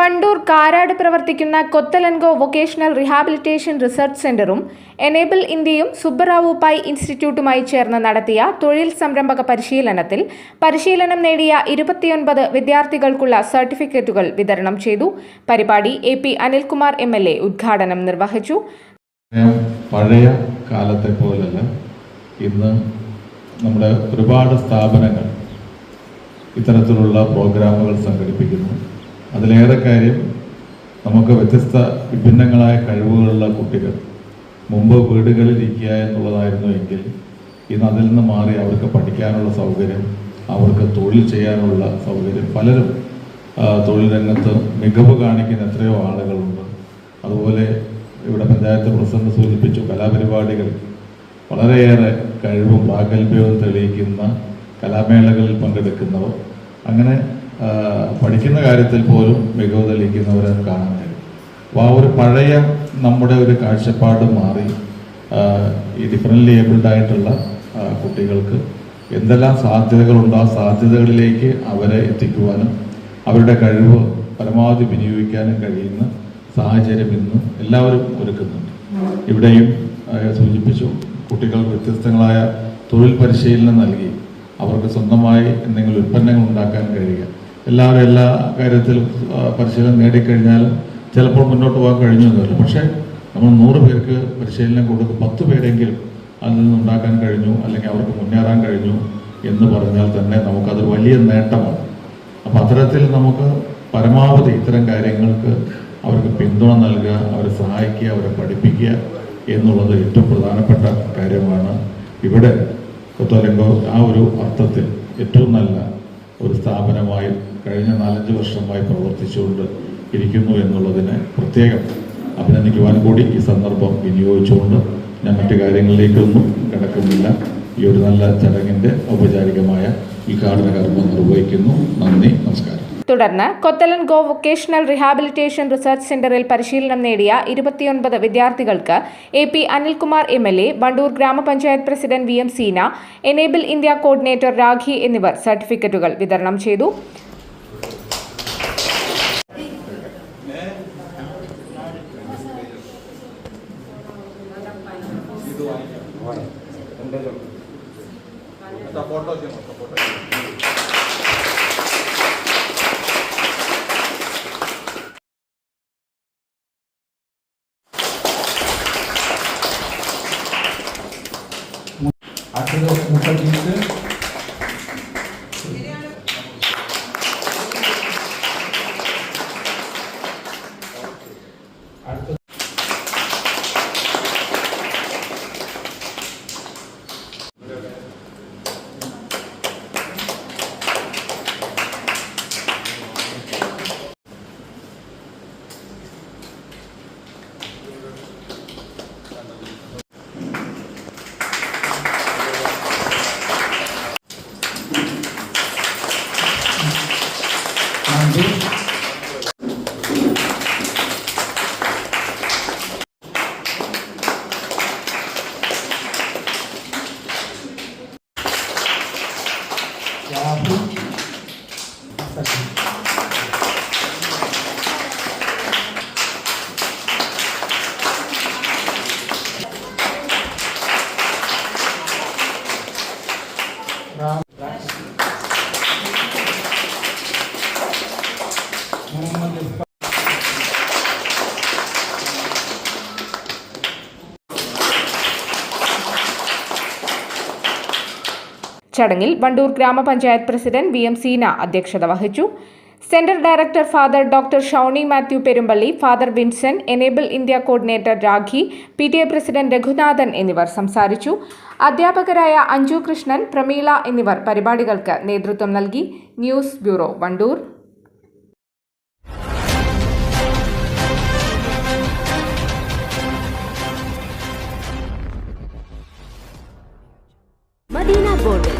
വണ്ടൂർ കാരാട് പ്രവർത്തിക്കുന്ന Cottolengo vocational rehabilitation research സെന്ററും Enable ഇന്ത്യയും സുബ്ബറാവു പൈ ഇൻസ്റ്റിറ്റ്യൂട്ടുമായി ചേർന്ന് നടത്തിയ തൊഴിൽ സംരംഭക പരിശീലനത്തിൽ പരിശീലനം നേടിയ ഇരുപത്തിയൊൻപത് വിദ്യാർത്ഥികൾക്കുള്ള സർട്ടിഫിക്കറ്റുകൾ വിതരണം ചെയ്തു. പരിപാടി A P Anilkumar M L A ഉദ്ഘാടനം നിർവഹിച്ചു. പഴയ കാലത്തെ പോലല്ല. ഇന്ന് നമ്മുടെ ഒരുപാട് സ്ഥാപനങ്ങൾ ഇത്തരത്തിലുള്ള പ്രോഗ്രാമുകൾ സംഘടിപ്പിക്കുന്നു. അതിലേറെ കാര്യം നമുക്ക് വ്യത്യസ്ത വിഭിന്നങ്ങളായ കഴിവുകളുള്ള കുട്ടികൾ മുമ്പ് വീടുകളിൽ ഇരിക്കുക എന്നുള്ളതായിരുന്നു എങ്കിൽ ഇന്ന് അതിൽ നിന്ന് മാറി അവർക്ക് പഠിക്കാനുള്ള സൗകര്യം അവർക്ക് തൊഴിൽ ചെയ്യാനുള്ള സൗകര്യം പലരും തൊഴിൽ രംഗത്ത് മികവ് കാണിക്കുന്ന എത്രയോ ആളുകളുണ്ട്. അതുപോലെ ഇവിടെ പഞ്ചായത്ത് പ്രസിഡന്റ് സൂചിപ്പിച്ചു കലാപരിപാടികൾ വളരെയേറെ കഴിവും പ്രാഗൽഭ്യവും തെളിയിക്കുന്ന കലാമേളകളിൽ പങ്കെടുക്കുന്നവർ. അങ്ങനെ പഠിക്കുന്ന കാര്യത്തിൽ പോലും മികവ് തെളിയിക്കുന്നവരെ കാണാൻ കഴിയും. അപ്പോൾ ആ ഒരു പഴയ നമ്മുടെ ഒരു കാഴ്ചപ്പാട് മാറി ഈ ഡിഫറന്റ് ഏബിൾഡ് ആയിട്ടുള്ള കുട്ടികൾക്ക് എന്തെല്ലാം സാധ്യതകളുണ്ടോ ആ സാധ്യതകളിലേക്ക് അവരെ എത്തിക്കുവാനും അവരുടെ കഴിവ് പരമാവധി വിനിയോഗിക്കാനും കഴിയുന്ന സാഹചര്യം ഇന്ന് എല്ലാവരും ഒരുക്കുന്നുണ്ട്. ഇവിടെയും സൂചിപ്പിച്ചു കുട്ടികൾ വ്യത്യസ്തങ്ങളായ തൊഴിൽ പരിശീലനം നൽകി അവർക്ക് സ്വന്തമായി എന്തെങ്കിലും ഉൽപ്പന്നങ്ങൾ ഉണ്ടാക്കാൻ കഴിയുക എല്ലാവരും എല്ലാ കാര്യത്തിലും പരിശീലനം നേടിക്കഴിഞ്ഞാൽ ചിലപ്പോൾ മുന്നോട്ട് പോകാൻ കഴിഞ്ഞൊന്നുമില്ല പക്ഷേ നമ്മൾ നൂറ് പേർക്ക് പരിശീലനം കൊടുത്ത് പത്ത് പേരെങ്കിലും അതിൽ നിന്ന് ഉണ്ടാക്കാൻ കഴിഞ്ഞു അല്ലെങ്കിൽ അവർക്ക് മുന്നേറാൻ കഴിഞ്ഞു എന്ന് പറഞ്ഞാൽ തന്നെ നമുക്കത് വലിയ നേട്ടമാണ്. അപ്പം അത്തരത്തിൽ നമുക്ക് പരമാവധി ഇത്തരം കാര്യങ്ങൾക്ക് അവർക്ക് പിന്തുണ നൽകുക അവരെ സഹായിക്കുക അവരെ പഠിപ്പിക്കുക എന്നുള്ളത് ഏറ്റവും പ്രധാനപ്പെട്ട കാര്യമാണ്. ഇവിടെ കൊത്തോലെങ്കോ ആ ഒരു അർത്ഥത്തിൽ ഏറ്റവും നല്ല ഒരു സ്ഥാപനമായി കഴിഞ്ഞ നാലഞ്ച് വർഷമായി പ്രവർത്തിച്ചുകൊണ്ട് ഇരിക്കുന്നു എന്നുള്ളതിനെ പ്രത്യേകം അഭിനന്ദിക്കുവാൻ കൂടി ഈ സന്ദർഭം വിനിയോഗിച്ചുകൊണ്ട് ഞാൻ മറ്റു കാര്യങ്ങളിലേക്കൊന്നും കിടക്കുന്നില്ല. ഈ ഒരു നല്ല ചടങ്ങിന്റെ ഔപചാരികമായ ഉദ്ഘാടന കർമ്മം നിർവഹിക്കുന്നു. നന്ദി നമസ്കാരം. തുടർന്ന് Cottolengo vocational rehabilitation research സെന്ററിൽ പരിശീലനം നേടിയ ഇരുപത്തിയൊൻപത് വിദ്യാർത്ഥികൾക്ക് A P Anilkumar M L A Wandoor ഗ്രാമപഞ്ചായത്ത് president V M Seena Enable India coordinator Rakhi എന്നിവർ സർട്ടിഫിക്കറ്റുകൾ വിതരണം ചെയ്തു. അടുത്തത് മുപ്പത്തീസ് അടുത്തത് 야구 사실 뭐? ചടങ്ങിൽ വണ്ടൂർ ഗ്രാമപഞ്ചായത്ത് പ്രസിഡന്റ് വി എം സീന അധ്യക്ഷത വഹിച്ചു. Centre director father doctor Shouni Mathew Perumbally father Vinson Enable India coordinator Rakhi P T A president Raghunathan എന്നിവർ സംസാരിച്ചു. അധ്യാപകരായ അഞ്ജു കൃഷ്ണൻ പ്രമീള എന്നിവർ പരിപാടികൾക്ക് നേതൃത്വം നൽകി. News bureau Wandoor. Madeena gold